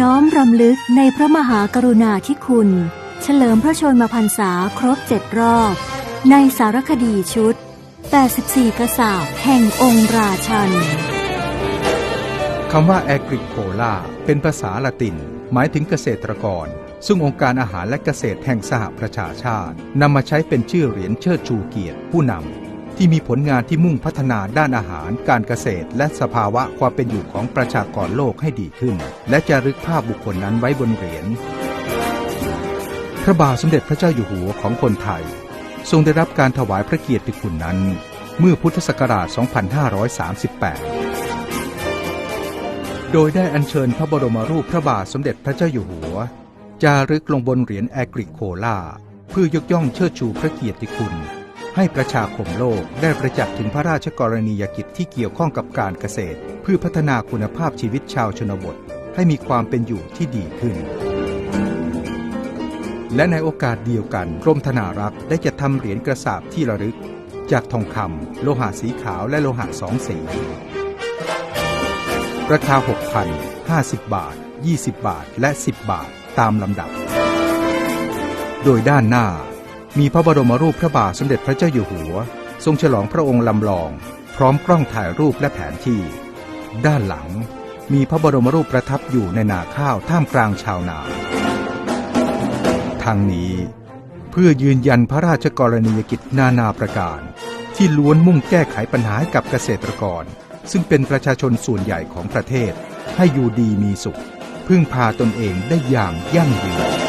น้อมรำลึกในพระมหากรุณาธิคุณ เฉลิมพระชนมพรรษาครบเจ็ดรอบ ในสารคดีชุด 84 กษัตริย์แห่งองค์ราชันคำว่า agricola เป็นภาษาละติน หมายถึงเกษตรกร ซึ่งองค์การอาหารและเกษตรแห่งสหประชาชาตินำมาใช้เป็นชื่อเหรียญเชิดชูเกียรติผู้นำ ที่มีผลงานที่มุ่งพัฒนาด้านอาหาร การเกษตร และสภาวะความเป็นอยู่ของประชากรโลกให้ดีขึ้น และจะรึกภาพบุคคลนั้นไว้บนเหรียญ พระบาทสมเด็จพระเจ้าอยู่หัวของคนไทย ทรงได้รับการถวายพระเกียรติคุณนั้น เมื่อพุทธศักราช 2538 โดยได้อัญเชิญพระบรมรูปพระบาทสมเด็จพระเจ้าอยู่หัว จารึกลงบนเหรียญแอกริโคลาเพื่อยกย่องเชิดชูพระเกียรติคุณ ให้ประชาคมโลกได้ประจักษ์ถึงพระราชกรณียกิจที่เกี่ยวข้องกับการเกษตร เพื่อพัฒนาคุณภาพชีวิตชาวชนบท ให้มีความเป็นอยู่ที่ดีขึ้น และในโอกาสเดียวกันกรมธนารักษ์ได้จัดทำเหรียญกระสาบที่ระลึก จากทองคำโลหะสีขาวและโลหะสองสีราคา 6,000 50 บาท 20 บาทและ 10 บาทตามลำดับ โดยด้านหน้า มีพระบรมรูปพระบาทสมเด็จพระเจ้าอยู่หัว ทรงฉลองพระองค์ลำลอง พร้อมกล้องถ่ายรูปและแผนที่ ด้านหลังมีพระบรมรูปประทับอยู่ในนาข้าวท่ามกลางชาวนาทางนี้ เพื่อยืนยันพระราชกรณียกิจนานาประการ ที่ล้วนมุ่งแก้ไขปัญหาหกับเกษตรกร ซึ่งเป็นประชาชนส่วนใหญ่ของประเทศ ให้อยู่ดีมีสุข พึ่งพาตนเองได้อย่างยั่งยืน